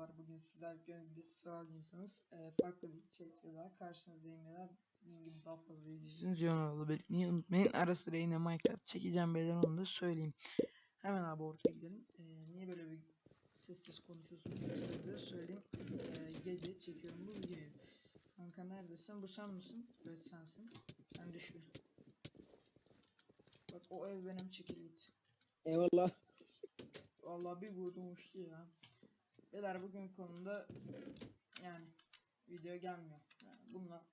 Merhabalar bugün sizler bir soru diyorsanız e, farklı bir içerikle daha karşınızdayım ya da bunun gibi daha fazla izleyicileriniz yorumlarla belirtmeyi unutmayın. Ara sıra yine Minecraft çekeceğim beyler onu da söyleyeyim. Hemen abi ortaya gidelim. E, niye böyle bir sessiz konuşuyorsun diye söyleyeyim. E, gece çekiyorum bu videoyu. Kanka neredesin? Bu sen misin? Evet sensin. Sen düş bir. Bak o ev benim çekil git. Eyvallah. Vallahi bir vurdum uçtu ya. Beyler bugün konuda yani video gelmiyor. Yani bununla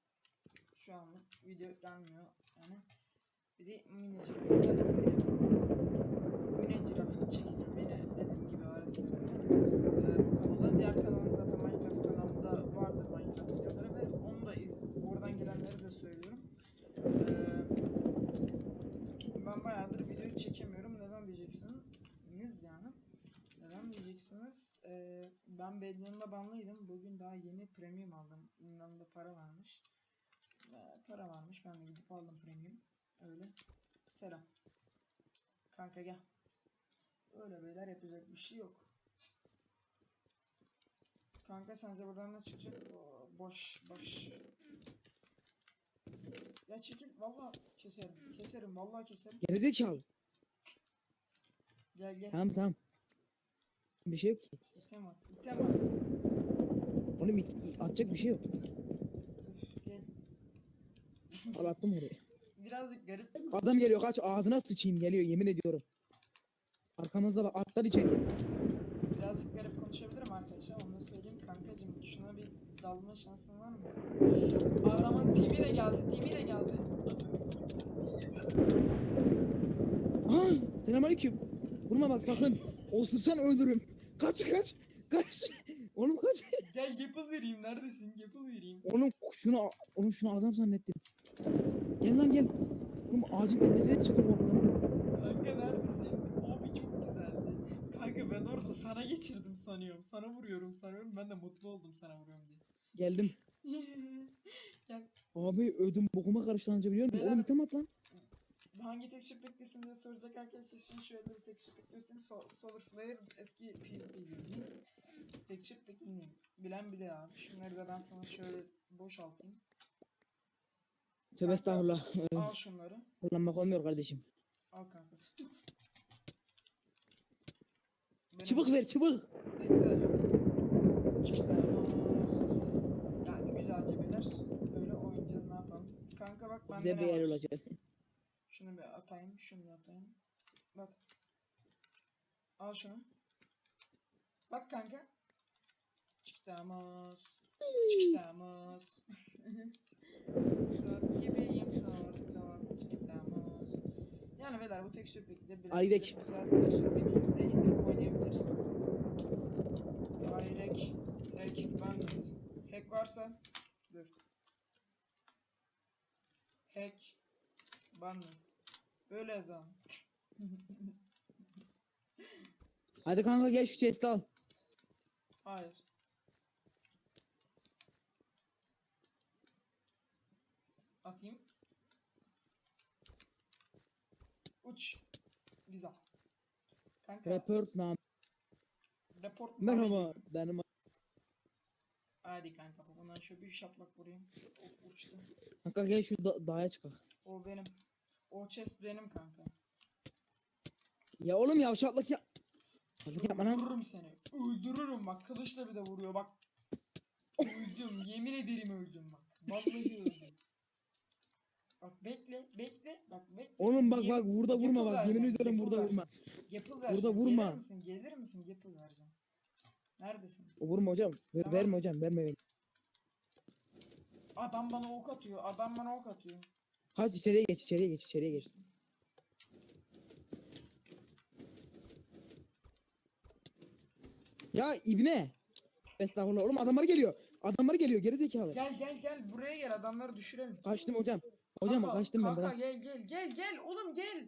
şu anlık video gelmiyor. Yani bir de mini craft çekeceğim yine dediğim gibi arasında. Ee, bu konuda diğer kanalım zaten Minecraft kanalımda vardır Minecraft videoları ve onu da iz oradan gelenleri de söylüyorum. Ee, ben bayağıdır video çekemiyorum. Neden diyeceksiniz yani. Neden diyeceksiniz? Ee, ben Bedion'da banlıydım. Bugün daha yeni premium aldım. İnanımda para varmış. Ee, para varmış. Ben de gidip aldım premium. Öyle. Selam. Kanka gel. Öyle beyler yapacak bir şey yok. Kanka sence buradan ne çıkacak? Oo, boş boş. Ya çekil valla keserim. Keserim vallahi keserim. Gerizekalı. Gel gel. Tamam tamam. Bir şey yok ki. İtem at. İtem at. Oğlum it- atacak bir şey yok. Üf, gel. Al attım oraya. Birazcık garip. Adam geliyor kaç ağzına sıçayım geliyor yemin ediyorum. Arkamızda bak atlar içeri. Birazcık garip konuşabilirim arkadaşlar. Onu da söyleyeyim kankacım. Şuna bir dalma şansın var mı? Adamın TV de geldi. TV de geldi. Ha, selamünaleyküm. Vurma bak sakın. Osursan öldürürüm. Kaç kaç. Kaç. Oğlum kaç. Gel Gapple vereyim. Neredesin? Gapple vereyim. Oğlum şunu oğlum şunu adam zannettim. Gel lan gel. Oğlum ağacın tepesine çıktım korktum. Kanka neredesin? Abi çok güzeldi. Kanka ben orada sana geçirdim sanıyorum. Sana vuruyorum sanıyorum. Ben de mutlu oldum sana vuruyorum diye. Geldim. Gel. Abi ödüm bokuma karıştı anca biliyor musun? Oğlum item at lan. Hangi tekstür beklesin diye soracak arkadaşlar için şöyle bir tekstür beklesin. So Solar Flare eski PvP'cisi. Tekstür bekleyeyim. Bilen bile abi. Şunları da ben sana şöyle boşaltayım. Tövbe estağfurullah. Al şunları. Kullanmak olmuyor kardeşim. Al kanka. Benim- Çıbık ver çıbık. Yani güzelce beyler. Böyle oynayacağız ne yapalım. Kanka bak bende ne bir yer var? olacak. Şunu bir atayım, şunu atayım. Bak. Al şunu. Bak kanka. Çıktığımız. Çıktığımız. Dört gibiyim dört dört çıktığımız. Yani beyler bu tekstür peki de biraz Ali Dek. güzel tekstür peki siz de indirip oynayabilirsiniz. Hayrek, hack, bandit. Hack varsa dur. Hack, bandit. Böyle yazalım. Hadi kanka gel şu chest'i al. Hayır. Atayım. Uç. Güzel. Kanka Report nam. report Merhaba benim. Hadi kanka bundan şu bir şaplak vurayım. Of uçtu. Kanka gel şu da- dağa çıkak. O benim. O chest benim kanka. Ya oğlum yavşaklık ya. Yavşaklık yapma lan. Öldürürüm seni. Öldürürüm bak. Kılıçla bir de vuruyor bak. Öldüm. Yemin ederim öldüm bak. Vallahi öldüm. Bak bekle, bekle, bak bekle. Oğlum bak bak burada vurma bak yemin yapı burada vurma. Yapıl. Burada vurma. Gelir misin? Gelir misin? Yapıl vereceğim. Neredesin? O vurma hocam. Ver, Tamam. Verme hocam verme. Adam bana ok atıyor. Adam bana ok atıyor. Kaç içeriye geç içeriye geç içeriye geç. Ya ibne. Estağfurullah oğlum adamlar geliyor. Adamlar geliyor geri zekalı. Gel gel gel buraya gel adamları düşürelim. Kaçtım hocam. Hocam Kanka, kaçtım ben kanka, gel gel gel gel oğlum gel.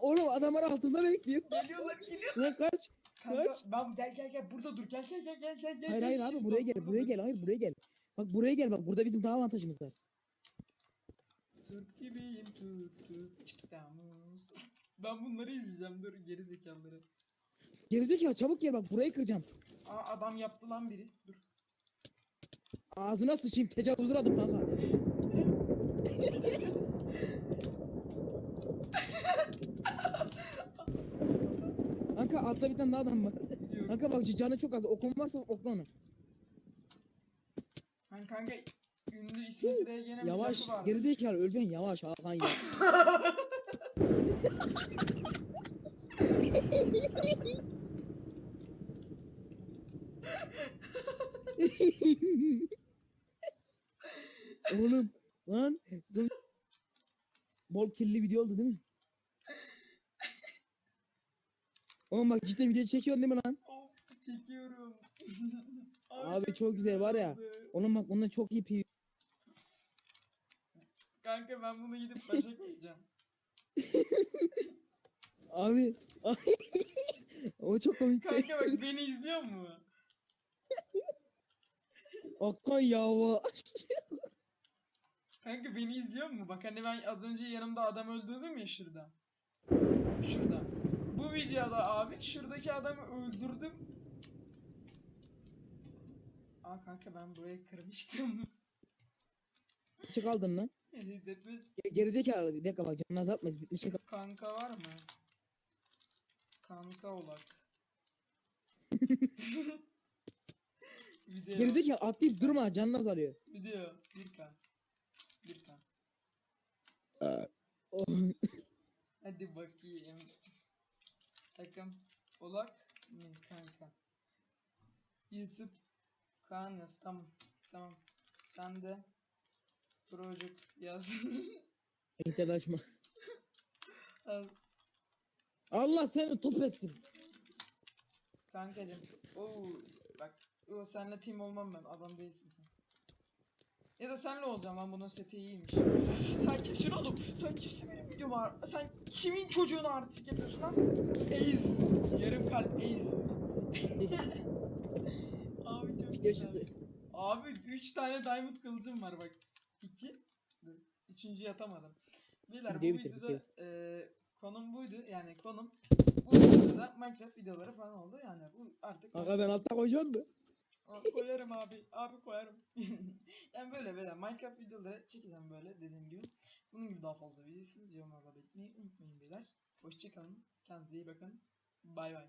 oğlum adamlar altında bekliyor. Geliyorlar geliyor. Lan kaç. Kanka Kaç. ben gel gel gel burada dur. Gel gel gel gel gel. gel. Hayır hayır abi buraya gel buraya gel hayır buraya gel. Bak buraya gel bak burada bizim daha avantajımız var. Türk gibiyim Türk Türk çıktığımız. Ben bunları izleyeceğim dur geri zekaları. Gerizekalı çabuk gel bak burayı kıracağım. Aa adam yaptı lan biri. Dur. Ağzına sıçayım tecavüz uğradım kanka. Kanka altta bir tane daha adam var. Gidiyorum. Kanka bak canı çok az. Okun varsa okla onu. Hani kanka ünlü İsmet İnönü'nün Yavaş lafı vardı. gerizekalı öleceksin yavaş Hakan ya. Oğlum lan dur. Bol kirli video oldu değil mi? Oğlum bak cidden video çekiyorsun değil mi lan? Of çekiyorum. Abi çok güzel var ya. Oğlum bak ondan çok iyi Kanka ben bunu gidip başa koyacağım. Abi. o çok komik. Kanka bak beni izliyor mu? Hakan yavaş. Kanka beni izliyor mu? Bak hani ben az önce yanımda adam öldürdüm ya şurada. Şurada. Bu videoda abi şuradaki adamı öldürdüm. Aa kanka ben burayı kırmıştım. Çık aldın lan. Detmez. Ya Gerizekalı bir dakika bak canını azaltma. Bir şey Kanka var mı? Kanka olak. Video. Gerizekalı atlayıp durma canını azalıyor. Video. 1K. 1K. Oh. Hadi bakayım. Takım olak mı kanka? YouTube Kaan yaz. Tamam. Tamam. Sen de Project yaz. Al. Allah seni top etsin. Kankacım. Oo bak. O senle team olmam ben. Adam değilsin sen. Ya da senle olacağım lan bunun seti iyiymiş. Sen kimsin oğlum? Sen kimsin benim videoma? ar- Sen kimin çocuğuna artistik yapıyorsun lan? Eiz. Yarım kalp Eiz. Abi çok güzel. Abi 3 tane diamond kılıcım var bak. 2. Üçüncü yatamadım. Beyler bu bitir, videoda eee, konum buydu. Yani konum bu videoda Minecraft videoları falan oldu. Yani bu artık Kanka ben altta koyacağım mı? Koyarım abi. Abi koyarım. yani böyle böyle Minecraft videoları çekeceğim böyle dediğim gibi. Bunun gibi daha fazla videosunuz yorumlarda beklemeyi unutmayın beyler. Hoşçakalın. Kendinize iyi bakın. Bay bay.